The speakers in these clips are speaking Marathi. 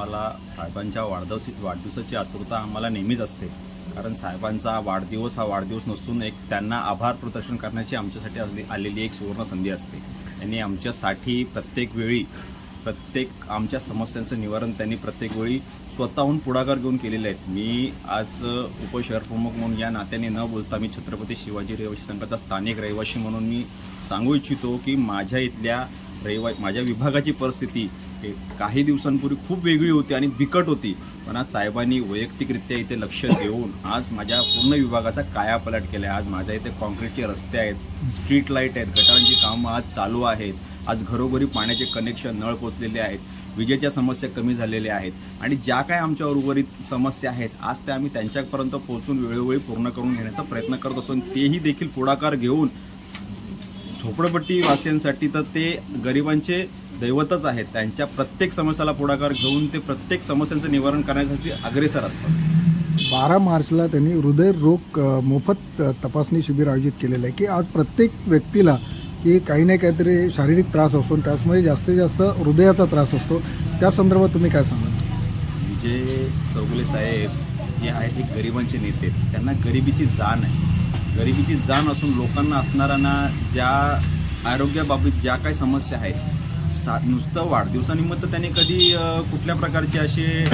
आम्हाला साहेबांच्या वाढदिवस वाढदिवसाची आतुरता आम्हाला नेहमीच असते. कारण साहेबांचा वाढदिवस हा वाढदिवस नसून एक त्यांना आभार प्रदर्शन करण्याची आमच्यासाठी असली आलेली एक सुवर्ण संधी असते. त्यांनी आमच्यासाठी प्रत्येक वेळी प्रत्येक आमच्या समस्यांचं निवारण त्यांनी प्रत्येक वेळी स्वतःहून पुढाकार घेऊन केलेले आहेत मी आज उपशहरप्रमुख म्हणून या नात्याने न बोलता मी छत्रपती शिवाजी रहिवासी संघाचा स्थानिक रहिवासी म्हणून मी सांगू इच्छितो की माझ्या इथल्या रहिवा माझ्या विभागाची परिस्थिती काही दिवसांपूर्वी खूप वेगळी होती आणि बिकट होती. पण आज साहेबांनी वैयक्तिकरित्या इथे लक्ष देऊन आज माझ्या पूर्ण विभागाचा कायापलट केला आहे आज माझ्या इथे कॉन्क्रीटचे रस्ते आहेत स्ट्रीट लाइट आहेत गटारांची कामं आज चालू आहेत. आज घरोघरी पाण्याचे कनेक्शन नळ पोचलेले आहेत. विजेच्या समस्या कमी झालेल्या आहेत. आणि ज्या काय आमच्या उर्वरित समस्या आहेत आज त्या आम्ही त्यांच्यापर्यंत पोहोचून वेळोवेळी पूर्ण करून घेण्याचा प्रयत्न करत असतो. आणि तेही देखील पुढाकार घेऊन झोपडपट्टी वासियांसाठी तर ते गरिबांचे दैवतच आहेत. त्यांच्या प्रत्येक समस्याला पुढाकार घेऊन ते प्रत्येक समस्यांचं निवारण करण्यासाठी अग्रेसर असतात. बारा मार्चला त्यांनी हृदयरोग मोफत तपासणी शिबिर आयोजित केलेलं आहे की आज प्रत्येक व्यक्तीला की काही ना काहीतरी शारीरिक त्रास असतो आणि त्याचमुळे जास्तीत जास्त हृदयाचा त्रास असतो. त्या संदर्भात तुम्ही काय सांगाल? विजय चौगुले साहेब हे आहेत हे गरिबांचे नेते. त्यांना गरिबीची जाण आहे. गरिबीची जाण असून लोकांना असणाऱ्यांना ज्या आरोग्याबाबतीत ज्या काही समस्या आहेत सा नुसतं वाढदिवसानिमित्त त्यांनी कधी कुठल्या प्रकारचे असे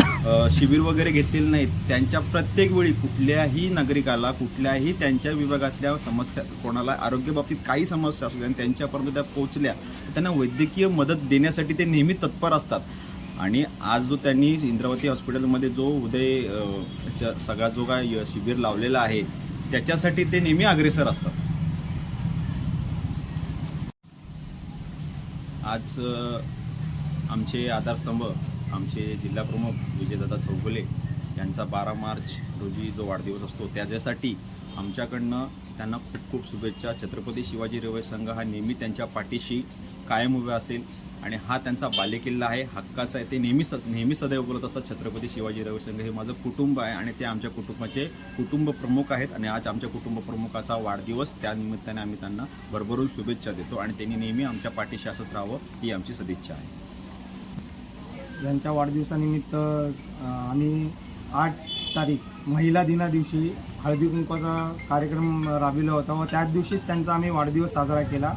शिबिर वगैरे घेतलेले नाहीत. त्यांच्या प्रत्येक वेळी कुठल्याही नागरिकाला कुठल्याही त्यांच्या विभागातल्या समस्या कोणाला आरोग्याबाबतीत काही समस्या असू आणि त्यांच्यापर्यंत त्या पोहोचल्या त्यांना वैद्यकीय मदत देण्यासाठी ते नेहमी तत्पर असतात. आणि आज जो त्यांनी इंद्रावती हॉस्पिटलमध्ये जो उदय सगळा जो काय शिबिर लावलेला आहे त्याच्यासाठी ते नेहमी अग्रेसर असतात. आज आमचे आधारस्तंभ आमचे जिल्हाप्रमुख विजयदादा चौगुले यांचा बारा मार्च रोजी जो वाढदिवस असतो त्याच्यासाठी आमच्याकडनं त्यांना खूप खूप शुभेच्छा. छत्रपती शिवाजी रेल्वे संघ हा नेहमी त्यांच्या पाठीशी कायम उभा असेल. आणि हा त्यांचा बालेकिल्ला आहे हक्काचा आहे. ते नेहमी नेहमी सदैव बोलत असतात छत्रपती शिवाजी संघ हे माझं कुटुंब आहे आणि ते आमच्या कुटुंबाचे कुटुंब प्रमुख आहेत आणि आज आमच्या कुटुंब प्रमुखाचा वाढदिवस त्यानिमित्ताने आम्ही त्यांना भरभरून शुभेच्छा देतो आणि त्यांनी नेहमी आमच्या पाठीशी असंच राहावं ही आमची सदिच्छा आहे. यांच्या वाढदिवसानिमित्त आम्ही आठ तारीख महिला दिना दिवशी हळदी कुंकवाचा कार्यक्रम राबविला होता व त्याच दिवशी त्यांचा आम्ही वाढदिवस साजरा केला.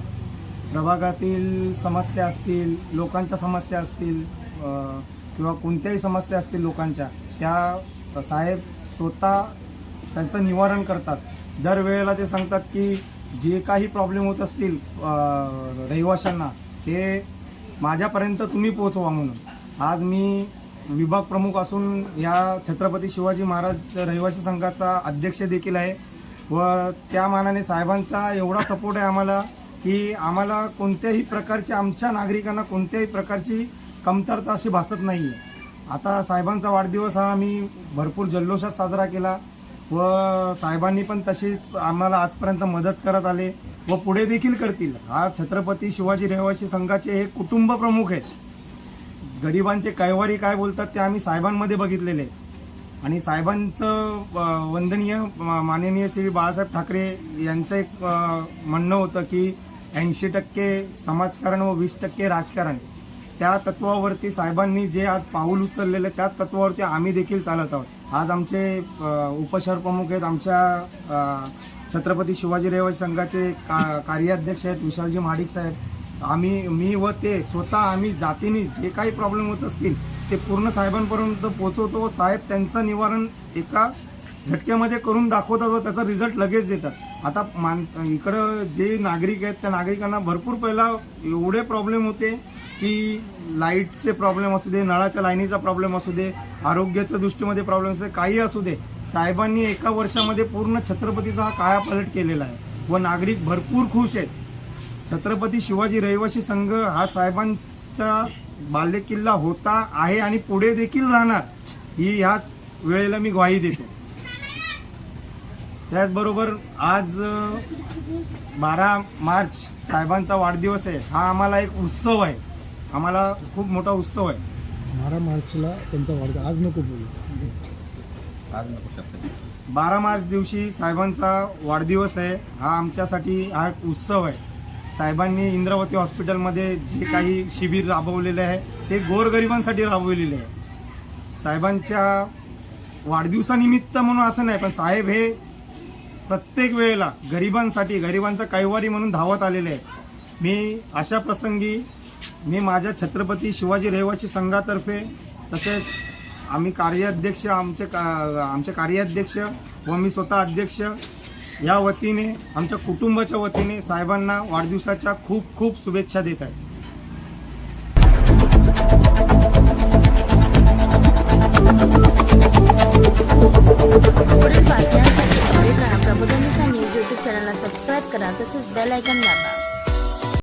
प्रभागातील समस्या असतील लोकांच्या समस्या असतील किंवा कोणत्याही समस्या असतील लोकांच्या त्या साहेब स्वतः त्यांचं निवारण करतात. दरवेळेला ते सांगतात की जे काही प्रॉब्लेम होत असतील रहिवाशांना ते माझ्यापर्यंत तुम्ही पोहोचवा म्हणून. आज मी विभाग प्रमुख असून या छत्रपती शिवाजी महाराज रहिवासी संघाचा अध्यक्ष देखील आहे व त्या मानाने साहेबांचा एवढा सपोर्ट आहे आम्हाला. की आम्हाला कोणत्याही प्रकारची आमच्या नागरिकांना कोणत्याही प्रकारची कमतरता अशी भासत नाही आहे आता साहेबांचा वाढदिवस हा आम्ही भरपूर जल्लोषात साजरा केला व साहेबांनी पण तशीच आम्हाला आजपर्यंत मदत करत आले व पुढे देखील करतील. हा छत्रपती शिवाजी रहिवासी संघाचे हे कुटुंब प्रमुख आहेत. गरिबांचे कैवारी काय बोलतात ते आम्ही साहेबांमध्ये बघितलेले आहे. आणि साहेबांचं वंदनीय माननीय श्री बाळासाहेब ठाकरे यांचं एक म्हणणं होतं की ऐंशी टक्के समाजकारण व वीस टक्के राजकारण. त्या तत्वावरती साहेबांनी जे आज पाऊल उचललेलं त्या तत्वावरती आम्ही देखील चालत आहोत. आज आमचे उपशहर प्रमुख आहेत आमच्या छत्रपती शिवाजी रेवाजी संघाचे का कार्याध्यक्ष आहेत विशालजी महाडिक साहेब. आम्ही मी व ते स्वतः आम्ही जातीने जे काही प्रॉब्लेम होत असतील ते पूर्ण साहेबांपर्यंत पोहोचवतो व साहेब त्यांचं निवारण एका झटक्यामध्ये करून दाखवतात व त्याचा रिझल्ट लगेच देतात. आता मान इकडं जे नागरिक आहेत त्या नागरिकांना भरपूर पहिला एवढे प्रॉब्लेम होते की लाईटचे प्रॉब्लेम असू दे नळाच्या लाईनीचा प्रॉब्लेम असू दे आरोग्याच्या दृष्टीमध्ये प्रॉब्लेम असू दे काही असू दे. साहेबांनी एका वर्षामध्ये पूर्ण छत्रपतीचा हा कायापालट केलेला आहे. व नागरिक भरपूर खुश आहेत. छत्रपती शिवाजी रहिवासी संघ हा साहेबांचा बालेकिल्ला होता आहे आणि पुढे देखील राहणार. ही ह्या वेळेला मी ग्वाही देतो. त्याचबरोबर आज बारा मार्च साहेबांचा वाढदिवस आहे. हा आम्हाला एक उत्सव आहे. आम्हाला खूप मोठा उत्सव आहे. बारा मार्चला त्यांचा वाढदिवस. आज नको बोलू. आज नको शकतो बारा मार्च दिवशी साहेबांचा वाढदिवस आहे. हा आमच्यासाठी हा एक उत्सव आहे. साहेबांनी इंद्रावती हॉस्पिटलमध्ये जे काही शिबिर राबवलेले आहे ते गोरगरिबांसाठी राबवलेले आहे. साहेबांच्या वाढदिवसानिमित्त म्हणून असं नाही पण साहेब हे प्रत्येक वेळेला गरिबांसाठी गरिबांचा कैवारी म्हणून धावत आलेले आहे मी अशा प्रसंगी मी माझ्या छत्रपती शिवाजी रेवाची संघातर्फे तसेच आम्ही कार्याध्यक्ष आमचे का आमचे कार्याध्यक्ष व मी स्वतः अध्यक्ष या वतीने आमच्या कुटुंबाच्या वतीने साहेबांना वाढदिवसाच्या खूप खूप शुभेच्छा देत आहे.